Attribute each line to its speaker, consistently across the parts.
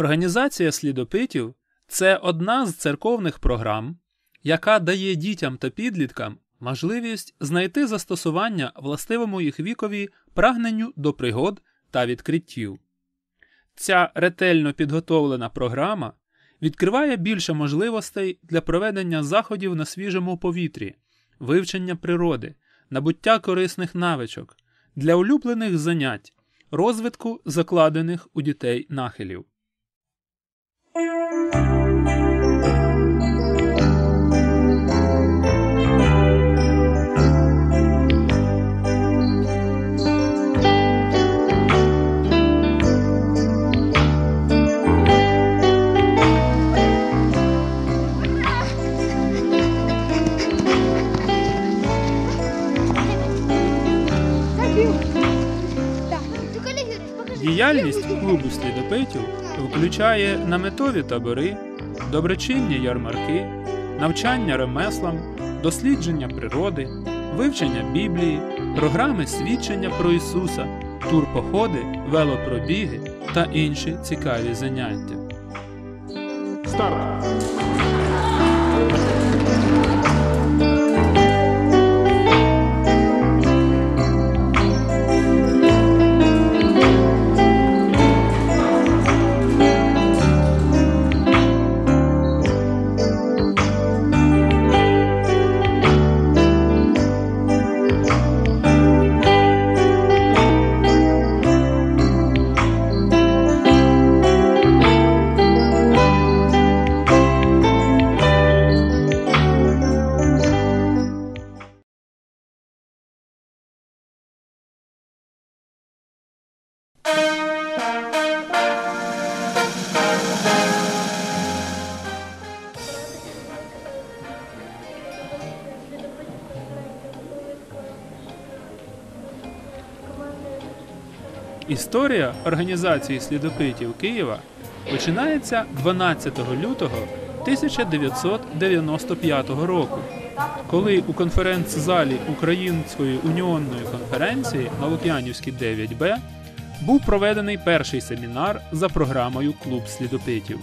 Speaker 1: Організація слідопитів це одна з церковних програм, яка дає дітям та підліткам можливість знайти застосування властивому їх вікові прагненню до пригод та відкриттів. Ця ретельно підготовлена програма відкриває більше можливостей для проведення заходів на свіжому повітрі, вивчення природи, набуття корисних навичок, для улюблених занять, розвитку закладених у дітей нахилів. Діяльність клубу слідопитів включає наметові табори, доброчинні ярмарки, навчання ремеслам, дослідження природи, вивчення Біблії, програми свідчення про Ісуса, турпоходи, велопробіги та інші цікаві заняття.
Speaker 2: Старт!
Speaker 1: Історія організації слідопитів Києва починається 12 лютого 1995 року, коли у конференц-залі Української уніонної конференції на Лук'янівській 9Б був проведений перший семінар за програмою Клуб слідопитів.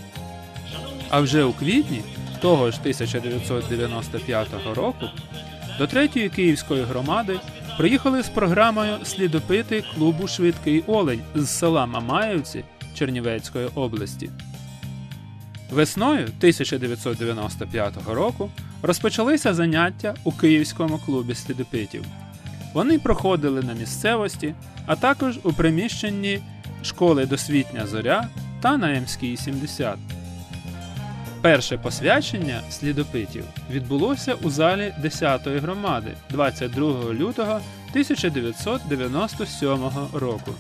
Speaker 1: А вже у квітні того ж 1995 року до третьої київської громади приїхали з програмою слідопити клубу Швидкий Олень з села Мамаївці Чернівецької області. Весною 1995 року розпочалися заняття у Київському клубі слідопитів. Вони проходили на місцевості, а також у приміщенні школи Досвітня Зоря та на М-ській 70. Перше посвячення слідопитів відбулося у залі 10-ї громади 22 лютого 1997 року.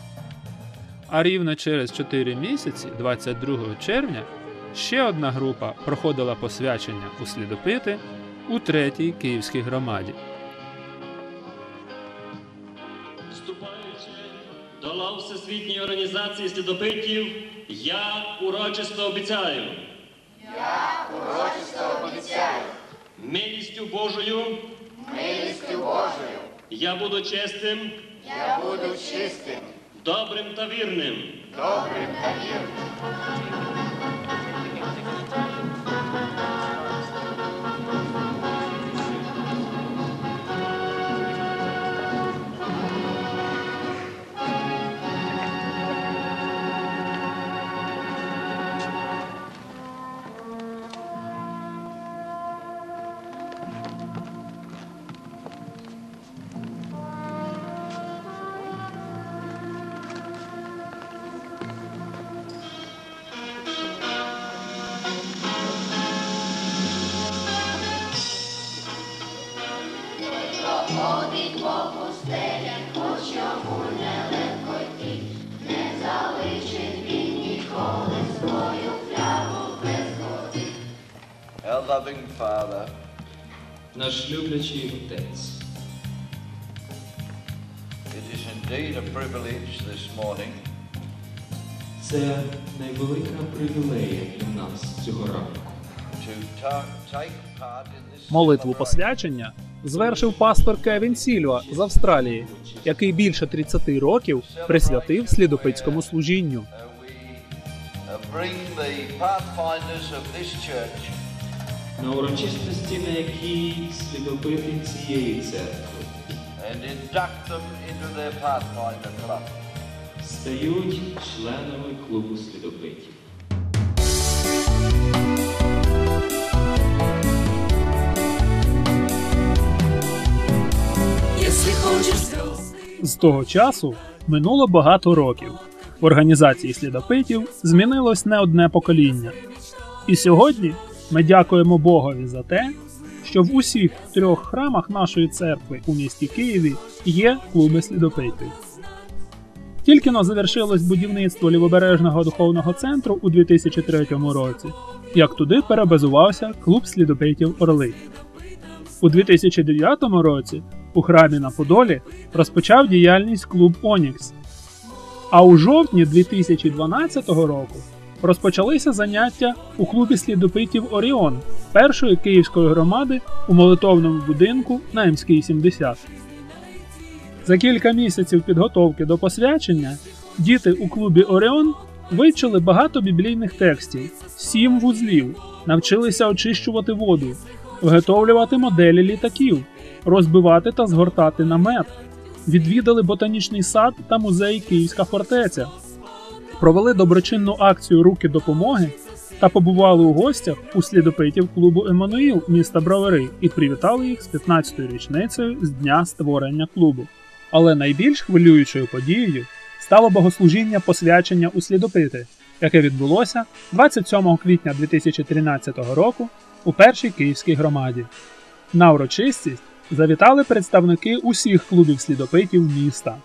Speaker 1: А рівно через 4 місяці, 22 червня, ще одна група проходила посвячення у слідопити у третій київській громаді.
Speaker 3: Вступаючи до лав Всесвітньої організації слідопитів, я урочисто обіцяю. Я урочисто обіцяю. Милістю Божою. Милістю Божою. Я буду чистим.
Speaker 4: Я буду чистим,
Speaker 3: Добрим та вірним.
Speaker 4: добрим та вірним.
Speaker 5: Loving Father,
Speaker 6: Наш люблячий отець.
Speaker 5: it is indeed a privilege this morning
Speaker 6: Це найвелика привілея для нас цього ранку.
Speaker 5: to ta- take part in this
Speaker 1: Молитву посвячення звершив пастор Кевін Сільва з Австралії, який більше 30 років присвятив слідопитському служінню.
Speaker 5: Uh, we uh, uh, bring the pathfinders of this church
Speaker 6: на урочистості, на якій слідопити цієї церкви
Speaker 5: and induct them into their Pathfinder Club.
Speaker 6: стають членами клубу слідопитів.
Speaker 7: З того часу минуло багато років. В організації слідопитів змінилось не одне покоління. І сьогодні ми дякуємо Богові за те, що в усіх трьох храмах нашої церкви у місті Києві є клуби слідопитів. Тільки но завершилось будівництво лівобережного духовного центру у 2003 році, як туди перебазувався клуб слідопитів Орли. У 2009 році у храмі на Подолі розпочав діяльність клуб Онікс. А у жовтні 2012 року розпочалися заняття у клубі слідопитів Оріон першої київської громади у молитовному будинку на М-ській 70. За кілька місяців підготовки до посвячення діти у клубі Оріон вивчили багато біблійних текстів, сім вузлів, навчилися очищувати воду, виготовлювати моделі літаків, розбивати та згортати намет, відвідали ботанічний сад та музей Київська фортеця, провели доброчинну акцію Руки допомоги та побували у гостях у слідопитів клубу Еммануїл міста Бровари і привітали їх з 15-ю річницею з дня створення клубу. Але найбільш хвилюючою подією стало богослужіння посвячення у слідопити, яке відбулося 27 квітня 2013 року у першій київській громаді. На урочистість завітали представники усіх клубів слідопитів міста.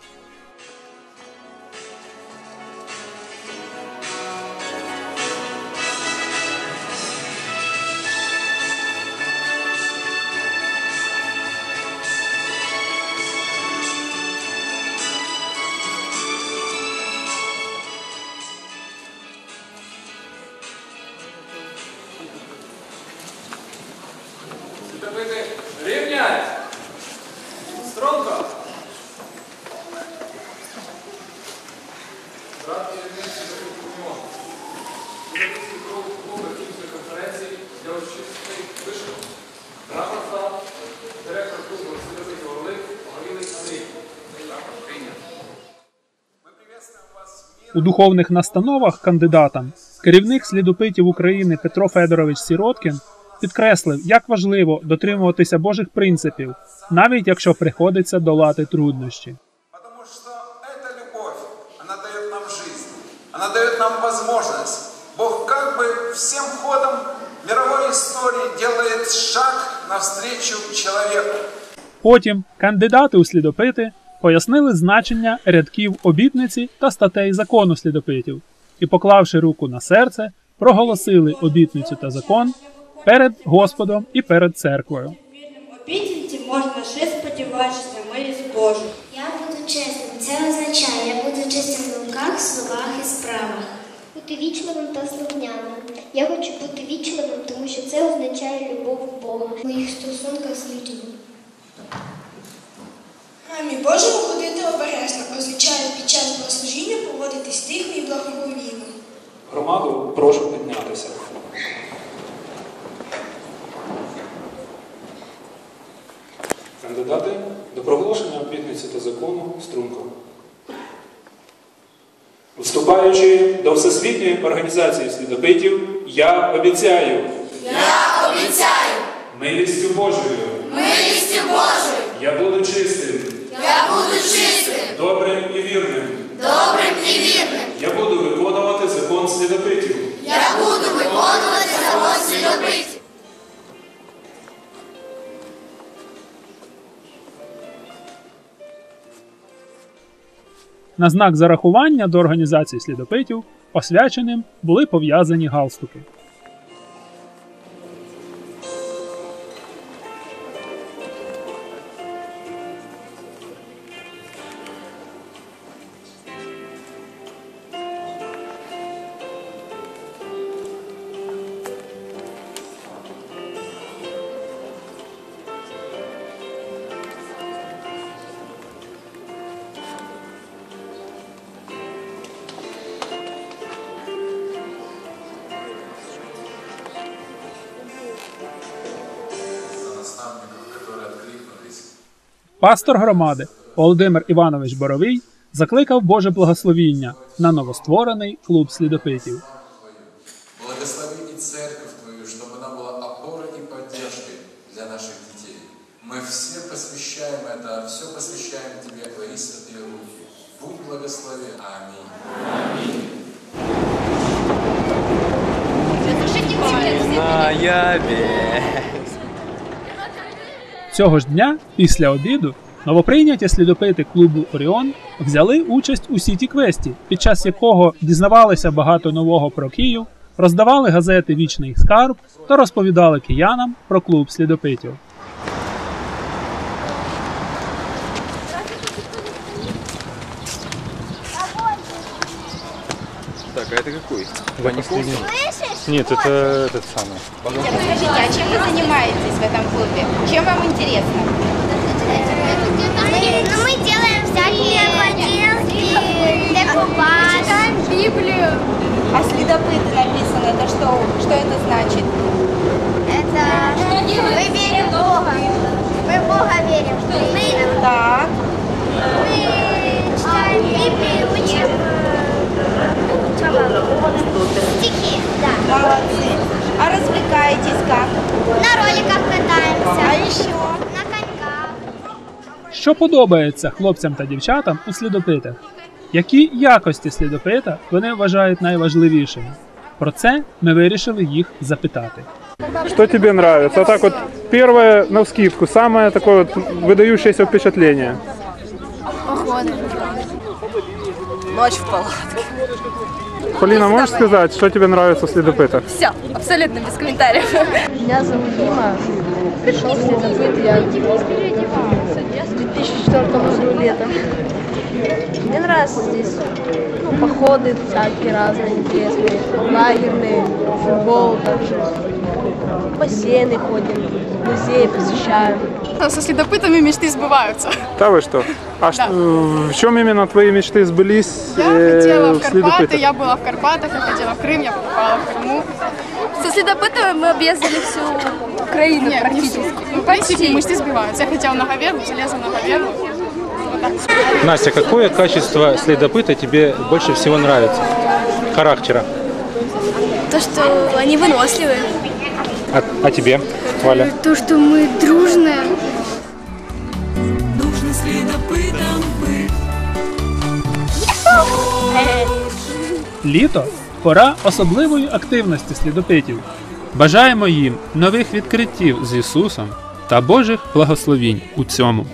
Speaker 1: Директор клубу Слідопитів Орлик, Горілий.
Speaker 7: У духовних настановах кандидатам керівник слідопитів України Петро Федорович Сіроткін підкреслив, як важливо дотримуватися Божих принципів, навіть якщо приходиться долати труднощі.
Speaker 8: Потому что эта любовь, она дает нам жизнь, она дает нам возможность. Бог как бы всем ходом мировой истории делает шаг навстречу человеку.
Speaker 7: Потім кандидати у слідопити пояснили значення рядків обітниці та статей закону слідопитів і, поклавши руку на серце, проголосили обітницю та закон перед Господом і перед церквою.
Speaker 9: Обітниці можна ще сподіватися на милість Божу.
Speaker 10: Я буду чесним. Це означає, я буду чесним в думках, словах і справах. Бути вічливим та слухняним. Я хочу бути вічливим, тому що це означає любов Бога в моїх стосунках з людьми.
Speaker 9: Мамі, Божому ходити обережно означає під час богослужіння поводитись тихо і благоговійно.
Speaker 1: Громаду прошу піднятися. Кандидати до проголошення обітниці та закону струнко. Вступаючи до Всесвітньої організації слідопитів, я обіцяю. Я обіцяю. Милістю Божою. Милістю Божою. Я буду чистим. Я буду чистим. Добрим і вірним. Добрим і вірним. Я буду виконувати закон слідопитів.
Speaker 7: На знак зарахування до організації слідопитів освяченим були пов'язані галстуки. пастор громади Володимир Іванович Боровий закликав Боже благословіння на новостворений клуб слідопитів.
Speaker 8: Благослови и церковь Твою, чтобы она была опорой и поддержкой для наших детей. Мы все посвящаем это, все посвящаем Тебе, Твои святые руки. Будь благословен. Аминь.
Speaker 7: Цього ж дня, після обіду, новоприйняті слідопити клубу Оріон взяли участь у сіті квесті, під час якого дізнавалися багато нового про Київ, роздавали газети Вічний скарб та розповідали киянам про клуб слідопитів.
Speaker 11: А это какой?
Speaker 2: Нет, это этот самый.
Speaker 12: Скажите, а чем вы занимаетесь в этом клубе? Чем вам интересно?
Speaker 10: Ну, мы делаем всякие поделки, декупаж. Читаем Библию.
Speaker 12: А следопыты написано, это что? Что это значит?
Speaker 10: Это мы верим в Бога. Мы в Бога верим. Мы,
Speaker 12: Так.
Speaker 10: мы читаем Библию, учим стихи. Да.
Speaker 12: Молодцы. А развлекаетесь как?
Speaker 10: На роликах катаемся.
Speaker 12: А еще?
Speaker 10: На коньках.
Speaker 7: Що подобається хлопцям та дівчатам у слідопитах? Які якості слідопита вони вважають найважливішими? Про це ми вирішили їх запитати.
Speaker 2: Что тебе нравится? Вот так вот, первое, на вскидку, самое такое вот выдающееся впечатление.
Speaker 9: Походи. Ночь в палатке.
Speaker 2: Полина, можешь сказать, что тебе нравится в следопытах?
Speaker 9: Все, абсолютно без комментариев. Меня зовут Дима. Пришел следопыт я в 2004 году летом. Мне нравится здесь ну, походы всякие разные интересные, лагерные, футбол также. В бассейны ходим, музеи посещаем.
Speaker 4: Со следопытами мечты сбываются.
Speaker 2: Да вы что? А что, в чем именно твои мечты сбылись
Speaker 4: Я
Speaker 2: э,
Speaker 4: хотела в Карпаты, я была в Карпатах, я хотела в Крым, я побывала в Крыму.
Speaker 9: Со следопытами мы объездили всю Украину
Speaker 4: Нет, не
Speaker 9: практически.
Speaker 4: всю. Ну, в принципе, мечты сбиваются. Я хотела на Гаверну, залезла на Гаверну. Вот.
Speaker 13: Настя, какое качество следопыта тебе больше всего нравится? Характера.
Speaker 9: То, что они выносливые.
Speaker 13: А, а тебе, Валя?
Speaker 10: То, что мы дружные.
Speaker 14: Нужно следопытом быть.
Speaker 7: Літо пора особливої активності слідопитів.
Speaker 1: Бажаємо їм нових відкриттів з Ісусом та Божих благословінь у цьому.